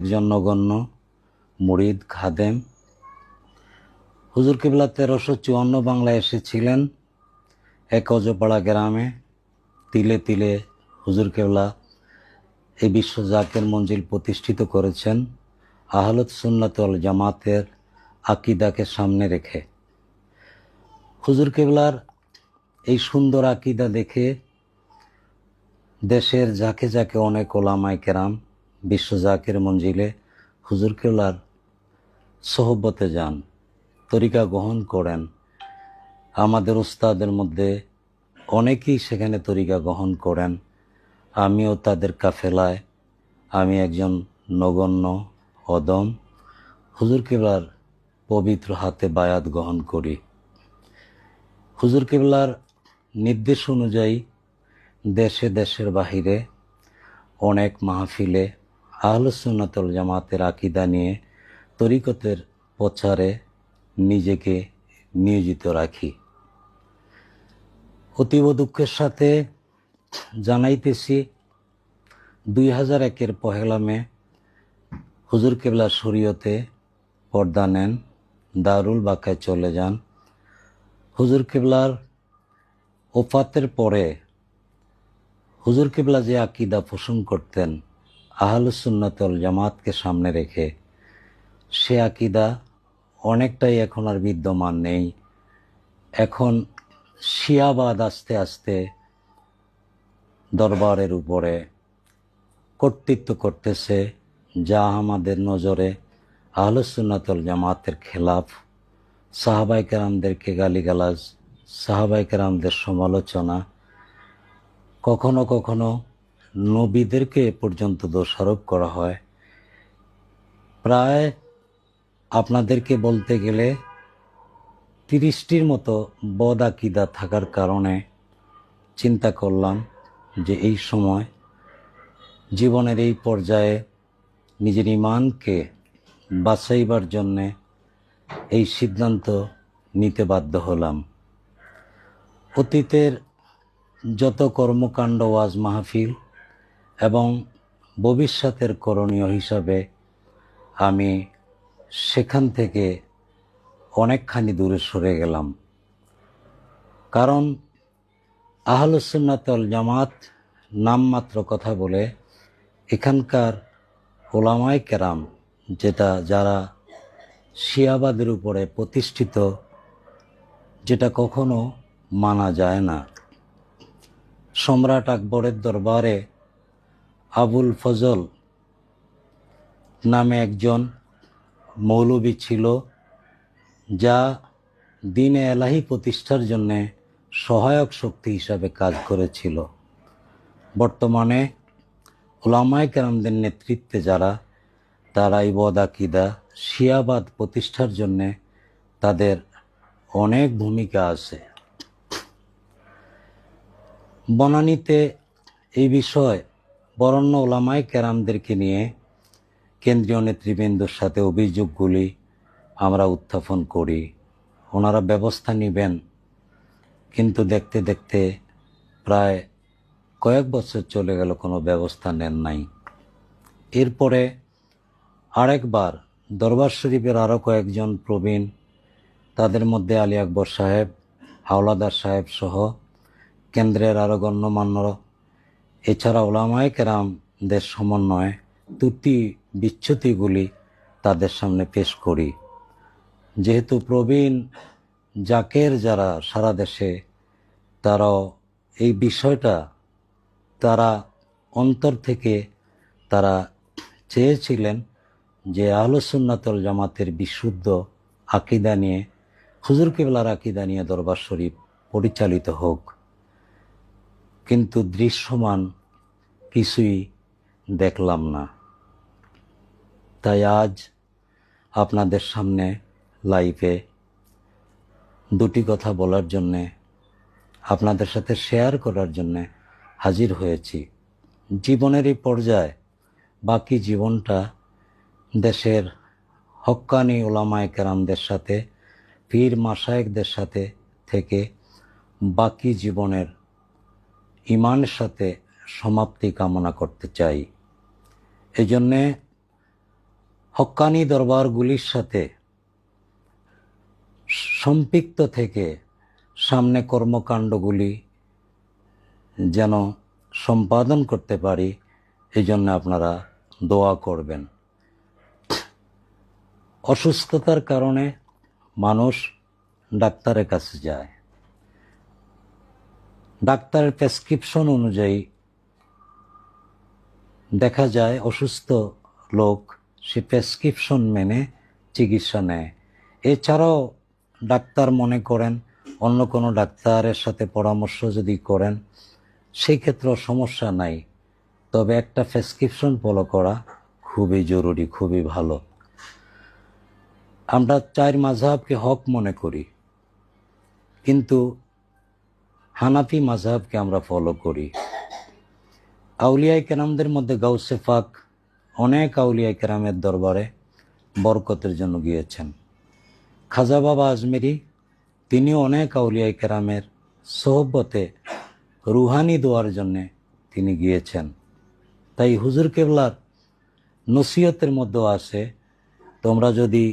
একজন নগণ্য মুরিদ খাদেম। হুজুর কিবলা তেরোশো চুয়ান্ন বাংলায় এসেছিলেন এক অজপাড়া গ্রামে। তিলে তিলে হুজুর কেবলা এই বিশ্ব জাকের মঞ্জিল প্রতিষ্ঠিত করেছেন আহলত সুন্নাতল জামাতের আকিদাকে সামনে রেখে। হুজুর কেবলার এই সুন্দর আকিদা দেখে দেশের যাকে যাকে অনেক ওলামায় কেরাম বিশ্ব জাকের মঞ্জিলে হুজুর কেবলার সোহব্বতে যান, তরিকা গ্রহণ করেন। আমাদের উস্তাদের মধ্যে অনেকেই সেখানে তরিকা গ্রহণ করেন। আমিও তাদের কাফেলায়, আমি একজন নগণ্য, অদম। হুজুর কেবলার পবিত্র হাতে বায়াত গ্রহণ করি। হুজুর কেবলার নির্দেশ অনুযায়ী দেশে দেশের বাহিরে অনেক মাহফিলে আহলসুন্নাতল জামাতের আকিদা নিয়ে তরিকতের প্রচারে নিজেকে নিয়োজিত রাখি। অতীব দুঃখের সাথে জানাইতেছি, দুই হাজার একের পহেলা মে হুজুর কেবলা শরীয়তে পর্দা নেন, দারুল বাকায় চলে যান। হুজুর কেবলার ওফাতের পরে হুজুর কেবলা যে আকিদা পোষণ করতেন আহলুসুন্নাতল জামাতকে সামনে রেখে সে আকিদা অনেকটাই এখন আর বিদ্যমান নেই। এখন শিয়াবাদ আস্তে আস্তে দরবারের উপরে কর্তৃত্ব করতেছে, যা আমাদের নজরে আহলুসুন্নাতল জামাতের খেলাফ সাহাবাই কেরামদেরকে গালিগালাজ সাহাবাই কেরামদের সমালোচনা, কখনো কখনো নবীদেরকে পর্যন্ত দোষারোপ করা হয়। প্রায় আপনাদেরকে বলতে গেলে তিরিশটির মতো বদ আকিদা থাকার কারণে চিন্তা করলাম যে এই সময় জীবনের এই পর্যায়ে নিজের ইমানকে বাঁচাইবার জন্যে এই সিদ্ধান্ত নিতে বাধ্য হলাম। অতীতের যত কর্মকাণ্ড ওয়াজ মাহফিল এবং ভবিষ্যতের করণীয় হিসাবে আমি সেখান থেকে অনেকখানি দূরে সরে গেলাম। কারণ আহলুসুন্নাতল জামাত নামমাত্র কথা বলে এখানকার ওলামায় কেরাম, যেটা যারা শিয়াবাদের উপরে প্রতিষ্ঠিত, যেটা কখনো মানা যায় না। সম্রাট আকবরের দরবারে আবুল ফজল নামে একজন মৌলবী ছিল, যা দিনে এলাহি প্রতিষ্ঠার জন্যে সহায়ক শক্তি হিসাবে কাজ করেছিল। বর্তমানে ওলামায় কেরামদের নেতৃত্বে যারা, তারা এই বদাকিদা শিয়াবাদ প্রতিষ্ঠার জন্যে তাদের অনেক ভূমিকা আছে। বনানীতে এই বিষয় বরণ্য ওলামায় কেরামদেরকে নিয়ে কেন্দ্রীয় নেতৃবৃন্দর সাথে অভিযোগগুলি আমরা উত্থাপন করি। ওনারা ব্যবস্থা নেবেন। কিন্তু দেখতে দেখতে প্রায় কয়েক বছর চলে গেল, কোনো ব্যবস্থা নেন নাই। এরপরে আরেকবার দরবার শরীফের আরও কয়েকজন প্রবীণ, তাদের মধ্যে আলী আকবর সাহেব, হাওলাদার সাহেব সহ কেন্দ্রের আরও গণ্যমান্য এছাড়া ওলামায় কেরামদের সমন্বয়ে ত্রুটি বিচ্যুতিগুলি তাদের সামনে পেশ করি। যেহেতু প্রবীণ জাকের যারা সারা দেশে, তারাও এই বিষয়টা তারা অন্তর থেকে তারা চেয়েছিলেন যে আহলসুন্নাতল জামাতের বিশুদ্ধ আকিদা নিয়ে, হুজুর কেবলার আকিদা নিয়ে দরবার শরীফ পরিচালিত হোক। কিন্তু দৃশ্যমান কিছুই দেখলাম না। তাই আজ আপনাদের সামনে লাইভে দুটি কথা বলার জন্যে, আপনাদের সাথে শেয়ার করার জন্যে হাজির হয়েছি। জীবনের এই পর্যায়ে বাকি জীবনটা দেশের হক্কানি ওলামায় কেরামদের সাথে, পীর মাসায়েকদের সাথে থেকে বাকি জীবনের ইমানের সাথে সমাপ্তি কামনা করতে চাই। এই জন্যে হক্কানি দরবারগুলির সাথে সম্পৃক্ত থেকে সামনে কর্মকাণ্ডগুলি যেন সম্পাদন করতে পারি এই জন্য আপনারা দোয়া করবেন। অসুস্থতার কারণে মানুষ ডাক্তারের কাছে যায়। ডাক্তারের প্রেসক্রিপশন অনুযায়ী দেখা যায় অসুস্থ লোক, সে প্রেসক্রিপশন মেনে চিকিৎসা নেয়। এছাড়াও ডাক্তার মনে করেন, অন্য কোনো ডাক্তারের সাথে পরামর্শ যদি করেন, সেই ক্ষেত্রেও সমস্যা নাই। তবে একটা প্রেসক্রিপশন ফলো করা খুবই জরুরি, খুবই ভালো। আমরা চার মাঝহাবকে হক মনে করি। কিন্তু হানাফি মাঝহাবকে আমরা ফলো করি। আউলিয়াই কেরামদের মধ্যে গাউসে ফাক অনেক আউলিয়াই কেরামের দরবারে বরকতের জন্য গিয়েছেন। খাজা বাবা আজমেরি, তিনিও অনেক আউলিয়াই কেরামের সোহবতে রুহানি দোয়ার জন্যে তিনি গিয়েছেন। তাই হুজুর কেবলার নসিহতের মধ্যেও আছে, তোমরা যদি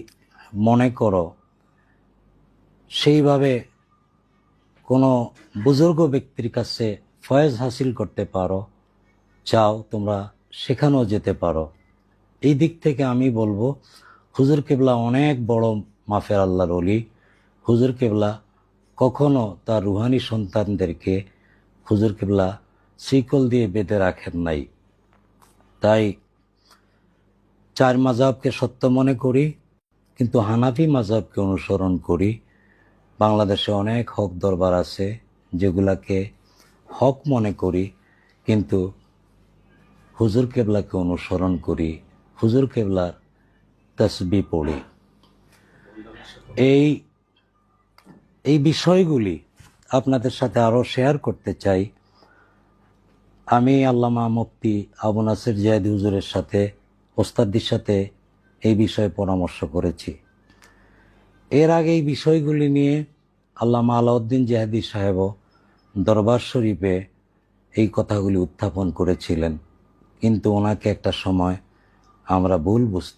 মনে করো, সেইভাবে কোনো বুজুর্গ ব্যক্তির কাছে ফয়েজ হাসিল করতে পারো, চাও তোমরা সেখানেও যেতে পারো। এই দিক থেকে আমি বলব, হুজুর কেবলা অনেক বড় মাফের আল্লাহর অলি হুজুর কেবলা কখনো তার রুহানি সন্তানদেরকে হুজুর কেবলা শিকল দিয়ে বেঁধে রাখেন নাই। তাই চার মাজাবকে সত্য মনে করি, কিন্তু হানাফি মাজাবকে অনুসরণ করি। বাংলাদেশে অনেক হক দরবার আছে যেগুলাকে হক মনে করি, কিন্তু হুজুর কেবলাকে অনুসরণ করি, হুজুর কেবলার তসবি পড়ি। এই এই বিষয়গুলি আপনাদের সাথে আরও শেয়ার করতে চাই। আমি আল্লামা মুফতি আবু নাসির জায়দ হুজুরের সাথে ওস্তাদির সাথে এই বিষয়ে পরামর্শ করেছি। এর আগে এই বিষয়গুলি নিয়ে আল্লামা আলাউদ্দিন জাহাদি সাহেবও দরবার শরীফে এই কথাগুলি উত্থাপন করেছিলেন। কিন্তু ওনাকে একটা সময় আমরা ভুল বুঝতাম।